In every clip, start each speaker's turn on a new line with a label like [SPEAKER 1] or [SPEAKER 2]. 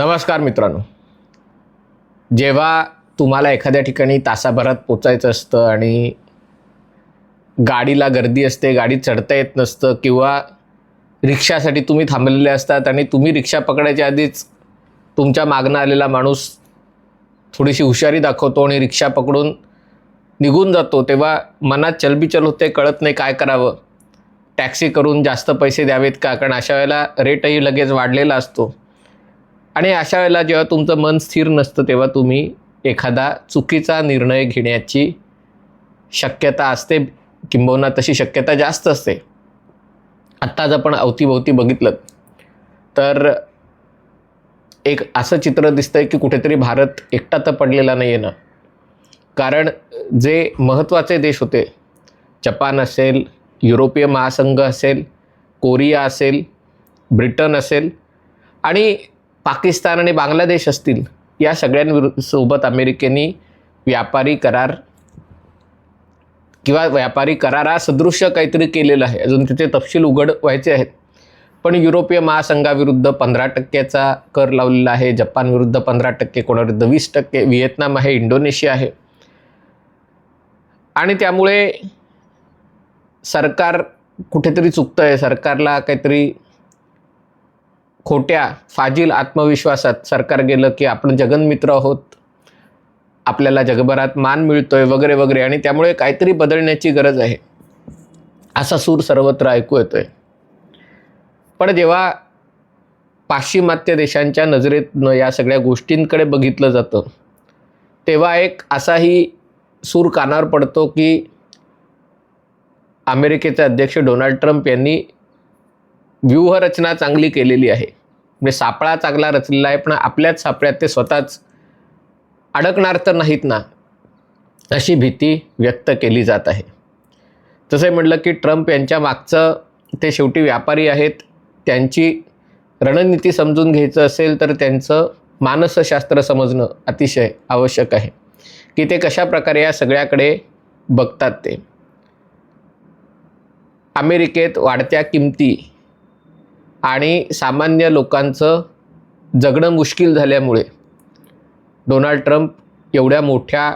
[SPEAKER 1] नमस्कार मित्रांनो. जेव्हा तुम्हाला एखाद्या ठिकाणी तासाभरात पोचायचं असतं आणि गाडीला गर्दी असते गाडी चढता येत नसतं किंवा रिक्षासाठी तुम्ही थांबलेले असतात आणि तुम्ही रिक्षा पकडायच्या आधीच तुमच्या मागणं आलेला माणूस थोडीशी हुशारी दाखवतो आणि रिक्षा पकडून निघून जातो तेव्हा मनात चलबिचल होते कळत नाही काय करावं. टॅक्सी करून जास्त पैसे द्यावेत का? कारण अशा वेळेला रेटही लगेच वाढलेला असतो. आणि अशा वेळेला जेव्हा तुमचं मन स्थिर नसतं तेव्हा तुम्ही एखादा चुकीचा निर्णय घेण्याची शक्यता असते. किंबहुना तशी शक्यता जास्त असते. आत्ताच आपण अवतीभोवती बघितलं तर एक असं चित्र दिसतं आहे की कुठेतरी भारत एकटा तर पडलेला नाही आहे ना. कारण जे महत्त्वाचे देश होते जपान असेल युरोपीय महासंघ असेल कोरिया असेल ब्रिटन असेल आणि पाकिस्तान आणि बांगलादेश असतील या सगळ्यांविरुद्ध सोबत अमेरिकेने व्यापारी करार किंवा व्यापारी करारासदृश्य काहीतरी केलेलं आहे. अजून तिथे तपशील उघड व्हायचे आहेत. पण युरोपीय महासंघाविरुद्ध पंधरा टक्क्याचा कर लावलेला आहे. जपानविरुद्ध पंधरा टक्के कोणाविरुद्ध वीस टक्के व्हिएतनाम आहे इंडोनेशिया आहे. आणि त्यामुळे सरकार कुठेतरी चुकतं आहे सरकारला काहीतरी खोट्या फाजील आत्मविश्वासात सरकार गेलं की आपण जगनमित्र आहोत. आपल्याला जगभरात मान मिळतोय वगैरे वगैरे आणि त्यामुळे काहीतरी बदलण्याची गरज आहे. असा सूर सर्वत्र ऐकू येतोय. पण जेव्हा पाश्चिमात्य देशांच्या नजरेतनं या सगळ्या गोष्टींकडे बघितलं जातं तेव्हा एक असाही सूर कानावर पडतो की अमेरिकेचे अध्यक्ष डोनाल्ड ट्रम्प यांनी व्यूहरचना चांगली केलेली आहे. म्हणजे सापळा चांगला रचलेला आहे पण आपल्याच सापळ्यात ते स्वतःच अडकणार तर नाहीत ना अशी भीती व्यक्त केली जात आहे. तसे म्हटलं की ट्रम्प यांच्या मागचं ते शेवटी व्यापारी आहेत त्यांची रणनीती समजून घ्यायचं असेल तर त्यांचं मानसशास्त्र समजणं अतिशय आवश्यक आहे की ते कशा प्रकारे या सगळ्याकडे बघतात ते. अमेरिकेत वाढत्या किमती आणि सामान्य लोकांचं जगणं मुश्किल झाल्यामुळे डोनाल्ड ट्रम्प एवढ्या मोठ्या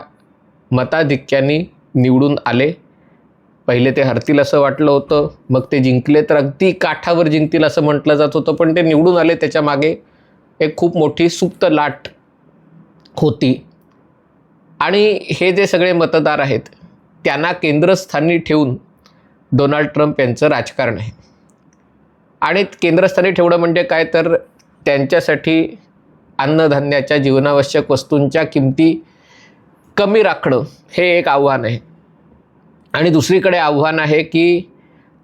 [SPEAKER 1] मताधिक्याने निवडून आले. पहिले ते हरतील असं वाटलं होतं मग ते जिंकले तर अगदी काठावर जिंकतील असं म्हटलं जात होतं पण ते निवडून आले त्याच्यामागे एक खूप मोठी सुप्त लाट होती. आणि हे जे सगळे मतदार आहेत त्यांना केंद्रस्थानी ठेवून डोनाल्ड ट्रम्प यांचं राजकारण आहे. आणि केंद्रस्थानी ठेवणं म्हणजे काय? तर त्यांच्यासाठी अन्नधान्याच्या जीवनावश्यक वस्तूंच्या किमती कमी राखणं हे एक आव्हान आहे. आणि दुसरीकडे आव्हान आहे की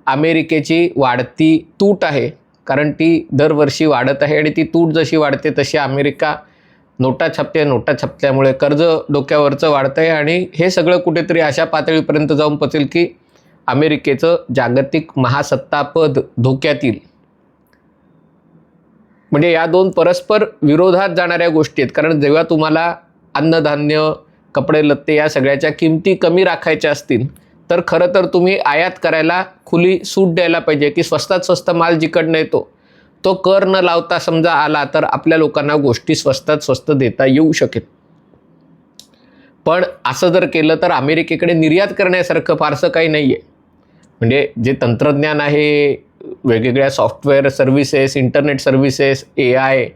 [SPEAKER 1] अमेरिकेची वाढती तूट आहे. कारण ती दरवर्षी वाढत आहे आणि ती तूट जशी वाढते तशी अमेरिका नोटा छापते. नोटा छापल्यामुळे कर्ज डोक्यावरचं वाढतं आहे आणि हे सगळं कुठेतरी अशा पातळीपर्यंत जाऊन पचेल की अमेरिकेचं जागतिक महासत्तापद धोक्यात येईल. म्हणजे या दोन परस्पर विरोधात जाणाऱ्या गोष्टी आहेत. कारण जेव्हा तुम्हाला अन्नधान्य कपडे लत्ते या सगळ्याच्या किमती कमी राखायच्या असतील तर खरं तर तुम्ही आयात करायला खुली सूट द्यायला पाहिजे की स्वस्तात स्वस्त माल जिकडनं येतो. तो कर न लावता समजा आला तर आपल्या लोकांना गोष्टी स्वस्तात स्वस्त देता येऊ शकेल. पण असं जर केलं तर अमेरिकेकडे निर्यात करण्यासारखं फारसं काही नाही आहे म्हणजे जे तंत्रज्ञान आहे वेगवेगळ्या software services internet services A I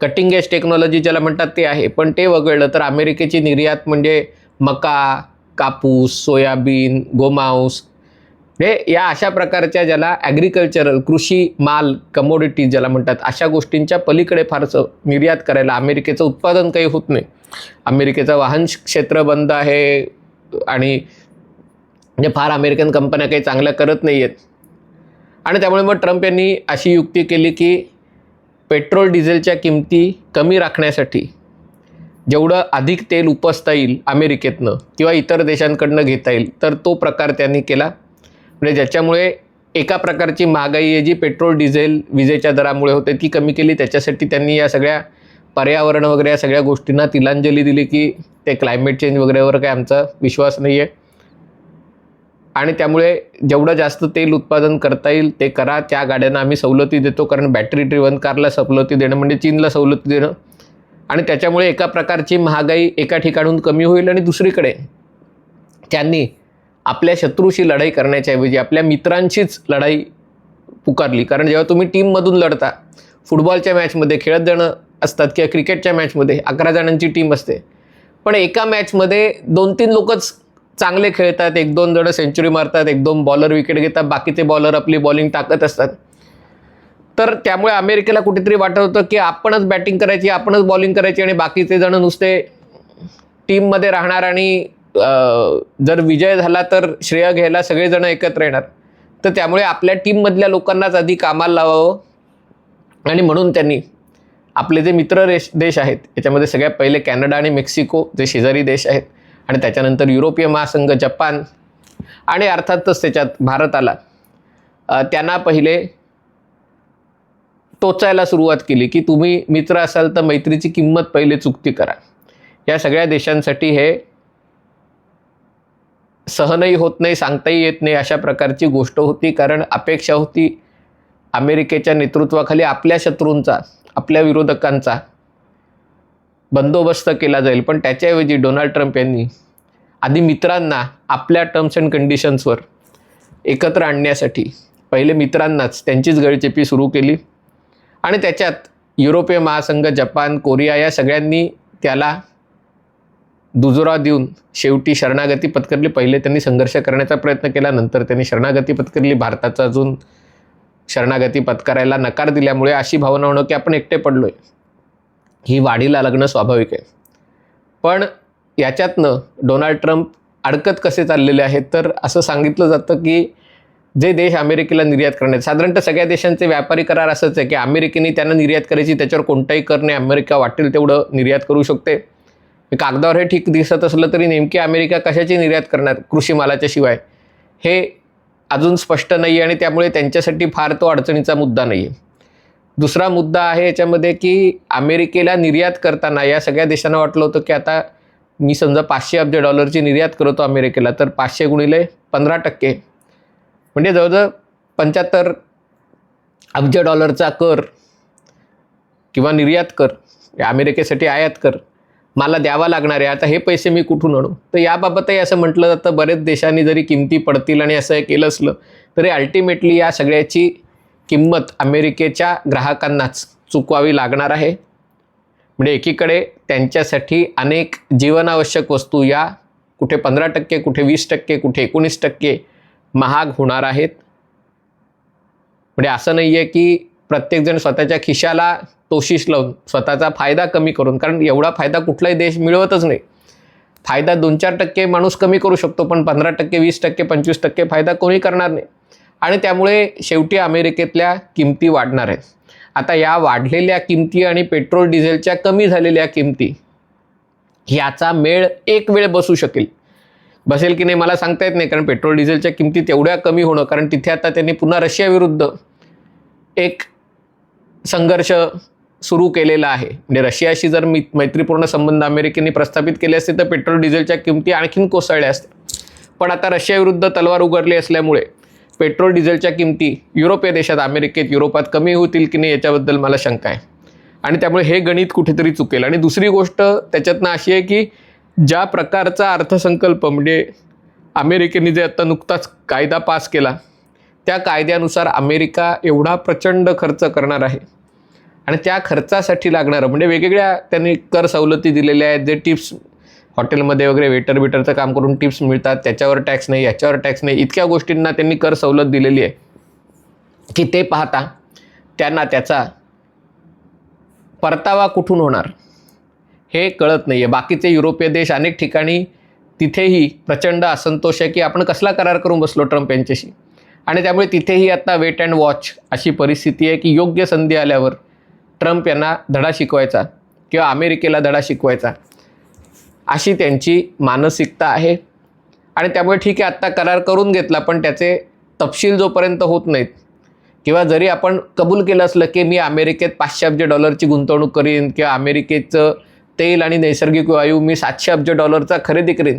[SPEAKER 1] cutting edge technology ज्याला म्हणतात ते आहे. पण ते वगळलं तर अमेरिकेची निर्यात म्हणजे मका कापूस सोयाबीन गोमांस हे या अशा प्रकारच्या ज्याला ॲग्रिकल्चरल कृषी माल कमोडिटी ज्याला म्हणतात अशा गोष्टींच्या पलीकडे फारसं निर्यात करायला अमेरिकेचं उत्पादन काही होत नाही. अमेरिकेचं वाहन क्षेत्र बंद आहे आणि म्हणजे फार अमेरिकन कंपन्या काही चांगल्या करत नाही आहेत आणि त्यामुळे मग ट्रम्प यांनी अशी युक्ती केली की पेट्रोल डिझेलच्या किमती कमी राखण्यासाठी जेवढं अधिक तेल उपसता येईल अमेरिकेतनं किंवा इतर देशांकडनं घेता येईल तर तो प्रकार त्यांनी केला. म्हणजे ज्याच्यामुळे एका प्रकारची महागाई आहे जी पेट्रोल डिझेल विजेच्या दरामुळे होते ती कमी केली. त्याच्यासाठी त्यांनी या सगळ्या पर्यावरण वगैरे या सगळ्या गोष्टींना तिलांजली दिली की ते क्लायमेट चेंज वगैरेवर काही आमचा विश्वास नाही आहे आणि त्यामुळे जेवढं जास्त तेल उत्पादन करता येईल ते करा. त्या गाड्यांना आम्ही सवलती देतो कारण बॅटरी ड्रिव्हन कारला सवलती देणं म्हणजे चीनला सवलती देणं. आणि त्याच्यामुळे एका प्रकारची महागाई एका ठिकाणून कमी होईल आणि दुसरीकडे त्यांनी आपल्या शत्रूशी लढाई करण्याच्याऐवजी आपल्या मित्रांशीच लढाई पुकारली. कारण जेव्हा तुम्ही टीममधून लढता फुटबॉलच्या मॅचमध्ये खेळत जणं असतात किंवा क्रिकेटच्या मॅचमध्ये अकरा जणांची टीम असते. पण एका मॅचमध्ये दोन तीन लोकच चांगले खेळतात एक दोन जणं सेंचुरी मारतात एक दोन बॉलर विकेट घेतात बाकीचे बॉलर आपली बॉलिंग टाकत असतात. तर त्यामुळे अमेरिकेला कुठेतरी वाटत होतं की आपणच बॅटिंग करायची आपणच बॉलिंग करायची आणि बाकीचे जण नुसते टीममध्ये राहणार आणि जर विजय झाला तर श्रेय घ्यायला सगळेजण एकत्र येणार. तर त्यामुळे आपल्या टीममधल्या लोकांनाच आधी कामाला लावावं आणि म्हणून त्यांनी आपले जे मित्र रेश देश आहेत याच्यामध्ये सगळ्यात पहिले कॅनडा आणि मेक्सिको जे शेजारी देश आहेत आणि त्याच्यानंतर युरोपीय महासंघ जपान आणि अर्थातच त्याच्यात भारत आला. त्यांना पहिले टोचायला सुरुवात केली की तुम्ही मित्र असाल तर मैत्रीची किंमत पहिले चुकती करा. या सगळ्या देशांसाठी हे सहनही होत नाही सांगताही येत नाही अशा प्रकारची गोष्ट होती. कारण अपेक्षा होती अमेरिकेच्या नेतृत्वाखाली आपल्या शत्रूंचा आपल्या विरोधकांचा. बंदोबस्त केला जाईल. पण त्याच्याऐवजी डोनाल्ड ट्रम्प यांनी आधी मित्रांना आपल्या टर्म्स अँड कंडिशन्सवर एकत्र आणण्यासाठी पहिले मित्रांनाच त्यांचीच गळचेपी सुरू केली. आणि त्याच्यात युरोपीय महासंघ जपान कोरिया या सगळ्यांनी त्याला दुजोरा देऊन शेवटी शरणागती पत्करली. पहिले त्यांनी संघर्ष करण्याचा प्रयत्न केला नंतर त्यांनी शरणागती पत्करली. भारताचा अजून शरणागती पत्करायला नकार दिल्यामुळे अशी भावना होणं की आपण एकटे पडलोय. ही वाढीला लागणं स्वाभाविक आहे. पण याच्यातनं डोनाल्ड ट्रम्प अडकत कसे चाललेले आहेत तर असं सांगितलं जातं की जे देश अमेरिकेला निर्यात करण्यात साधारणतः सगळ्या देशांचे व्यापारी करार असंच आहे की अमेरिकेने त्यांना निर्यात करायची त्याच्यावर कोणताही कर नाही अमेरिका वाटेल तेवढं निर्यात करू शकते. कागदावर हे ठीक दिसत असलं तरी नेमकी अमेरिका कशाची निर्यात करणार कृषी मालाच्या शिवाय? हे अजून स्पष्ट नाही आहे आणि त्यामुळे त्यांच्यासाठी फार तो अडचणीचा मुद्दा नाही आहे दुसरा मुद्दा आहे याच्यामध्ये की अमेरिकेला निर्यात करताना या सगळ्या देशांना वाटलं होतं की आता मी समजा पाचशे अब्ज डॉलरची निर्यात करतो अमेरिकेला तर पाचशे गुणिले पंधरा टक्के. म्हणजे जवळजवळ पंच्याहत्तर अब्ज डॉलरचा कर किंवा निर्यात कर या अमेरिकेसाठी आयात कर मला द्यावा लागणार आहे. आता हे पैसे मी कुठून आणू? तर याबाबतही असं म्हटलं जातं बरेच देशांनी जरी किमती पडतील आणि असं हे केलं असलं तरी अल्टिमेटली या सगळ्याची किंमत अमेरिकेच्या ग्राहकांनाच चुकवावी लागणार आहे. म्हणजे एकीकडे त्यांच्यासाठी अनेक जीवनावश्यक वस्तू या कुठे पंधरा टक्के कुठे वीस टक्के कुठे एकोणीस टक्के महाग होणार आहेत. म्हणजे असं नाही आहे की प्रत्येकजण स्वतःच्या खिशाला तोशीस लावून स्वतःचा फायदा कमी करून कारण एवढा फायदा कुठलाही देश मिळवतच नाही. फायदा दोन चार टक्के माणूस कमी करू शकतो पण पंधरा टक्के वीस टक्के पंचवीस टक्के फायदा कोणी करणार नाही. आणि त्यामुळे शेवटी अमेरिकेतल्या किमती वाढणार आहेत. आता या वाढलेल्या किमती आणि पेट्रोल डिझेलच्या कमी झालेल्या किमती याचा मेळ एक वेळ बसू शकेल. बसेल की नाही मला सांगता येत नाही कारण पेट्रोल डिझेलच्या किमती तेवढ्या कमी होणं कारण तिथे आता त्यांनी पुन्हा रशियाविरुद्ध एक संघर्ष सुरू केलेला आहे. म्हणजे रशियाशी जर मी मैत्रीपूर्ण संबंध अमेरिकेने प्रस्थापित केले असते तर पेट्रोल डिझेलच्या किमती आणखीन कोसळल्या असत्या. पण आता रशियाविरुद्ध तलवार उघडली असल्यामुळे पेट्रोल डिझेलच्या किमती युरोपीय देशात अमेरिकेत युरोपात कमी होतील की नाही याच्याबद्दल मला शंका आहे. आणि त्यामुळे हे गणित कुठेतरी चुकेल. आणि दुसरी गोष्ट त्याच्यातनं अशी आहे की ज्या प्रकारचा अर्थसंकल्प म्हणजे अमेरिकेने जे आत्ता नुकताच कायदा पास केला त्या कायद्यानुसार अमेरिका एवढा प्रचंड खर्च करणार आहे. आणि त्या खर्चासाठी लागणारं म्हणजे वेगवेगळ्या त्यांनी कर सवलती दिलेल्या आहेत जे टिप्स हॉटेलमध्ये वगैरे वेटर बिटरचं काम करून टिप्स मिळतात त्याच्यावर टॅक्स नाही याच्यावर टॅक्स नाही. इतक्या गोष्टींना त्यांनी कर सवलत दिलेली आहे की ते पाहता त्यांना त्याचा परतावा कुठून होणार? हे कळत नाही आहे बाकीचे युरोपीय देश अनेक ठिकाणी तिथेही प्रचंड असंतोष आहे की आपण कसला करार करून बसलो ट्रम्प यांच्याशी? आणि त्यामुळे तिथेही आता वेट अँड वॉच अशी परिस्थिती आहे की योग्य संधी आल्यावर ट्रम्प यांना धडा शिकवायचा किंवा अमेरिकेला धडा शिकवायचा. अशी त्यांची मानसिकता आहे. आणि त्यामुळे ठीक आहे आत्ता करार करून घेतला पण त्याचे तपशील जोपर्यंत होत नाहीत किंवा जरी आपण कबूल केलं असलं की मी अमेरिकेत पाचशे अब्ज डॉलरची गुंतवणूक करीन किंवा अमेरिकेचं तेल आणि नैसर्गिक वायू मी सातशे अब्ज डॉलरचा खरेदी करीन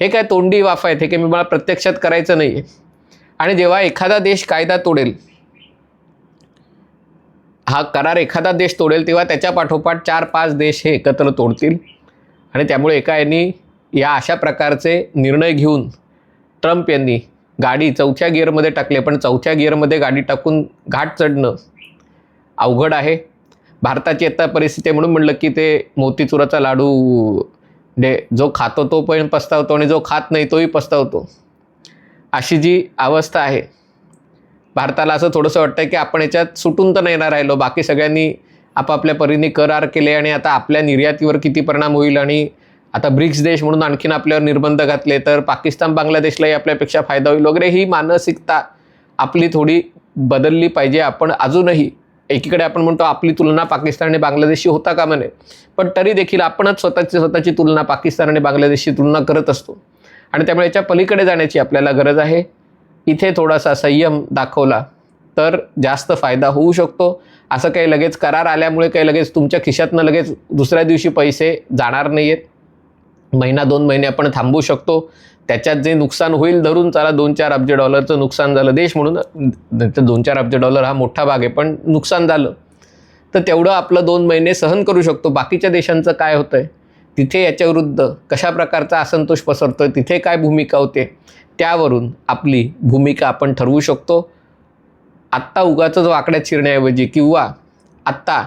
[SPEAKER 1] हे काय तोंडी वाफ आहेत हे काही मला प्रत्यक्षात करायचं नाही आहे आणि जेव्हा एखादा देश कायदा तोडेल हा करार एखादा देश तोडेल तेव्हा त्याच्या पाठोपाठ चार पाच देश हे एकत्र तोडतील. आणि त्यामुळे एका यांनी या अशा प्रकारचे निर्णय घेऊन ट्रम्प यांनी गाडी चौथ्या गिअरमध्ये टाकले. पण चौथ्या गिअरमध्ये गाडी टाकून घाट चढणं अवघड आहे. भारताची आता परिस्थिती म्हणून म्हणलं की ते मोतीचुराचा लाडू डे जो खातो तो पण पस्तावतो आणि जो खात नाही तोही पस्तावतो. अशी जी अवस्था आहे. भारताला असं थोडंसं वाटतं की आपण याच्यात सुटून तर नाही ना राहिलो. बाकी सगळ्यांनी आपापल्या परीने करार केले आणि आता आपल्या निर्यातीवर किती परिणाम होईल आणि आता ब्रिक्स देश म्हणून आणखीन आपल्यावर निर्बंध घातले तर पाकिस्तान बांगलादेशलाही आपल्यापेक्षा फायदा होईल वगैरे ही मानसिकता आपली थोडी बदलली पाहिजे. आपण अजूनही एकीकडे आपण म्हणतो आपली तुलना पाकिस्तान आणि बांगलादेशशी होता कामा नये. पण तरी देखील आपणच स्वतःची स्वतःची तुलना पाकिस्तान आणि बांगलादेशशी तुलना करत असतो. आणि त्यामुळे याच्या पलीकडे जाण्याची आपल्याला गरज आहे. इथे थोडासा संयम दाखवला. तर जास्त फायदा होऊ शकतो. असं काही लगेच करार आल्यामुळे काही लगेच तुमच्या खिशातनं लगेच दुसऱ्या दिवशी पैसे जाणार नाही आहेत महिना दोन महिने आपण थांबू शकतो. त्याच्यात जे नुकसान होईल धरून चला दोन चार अब्ज डॉलरचं नुकसान झालं देश म्हणून. तर दोन चार अब्ज डॉलर हा मोठा भाग आहे पण नुकसान झालं. तर तेवढं आपलं दोन महिने सहन करू शकतो. बाकीच्या देशांचं काय होतं आहे तिथे याच्याविरुद्ध कशा प्रकारचा असंतोष पसरतो आहे तिथे काय भूमिका होते? त्यावरून आपली भूमिका आपण ठरवू शकतो. आत्ता उगाच जो आकड्यात शिरण्याऐवजी किंवा आत्ता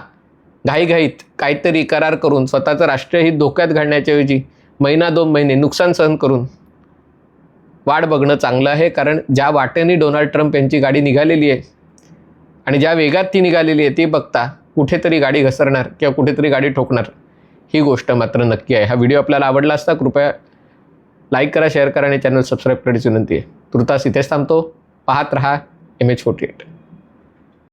[SPEAKER 1] घाईघाईत काहीतरी करार करून स्वतःचं राष्ट्रहित धोक्यात घालण्याच्याऐवजी महिना दोन महिने नुकसान सहन करून वाढ बघणं चांगलं आहे. कारण ज्या वाटेने डोनाल्ड ट्रम्प यांची गाडी निघालेली आहे आणि ज्या वेगात ती निघालेली आहे ती बघता कुठेतरी गाडी घसरणार किंवा कुठेतरी गाडी ठोकणार ही गोष्ट मात्र नक्की आहे. हा व्हिडिओ आपल्याला आवडला असता कृपया लाईक करा शेअर करा आणि चॅनल सबस्क्राईब करण्याची विनंती आहे. तुर्तास इथेच थांबतो. पाहत रहा एम एच फोर्टी एट.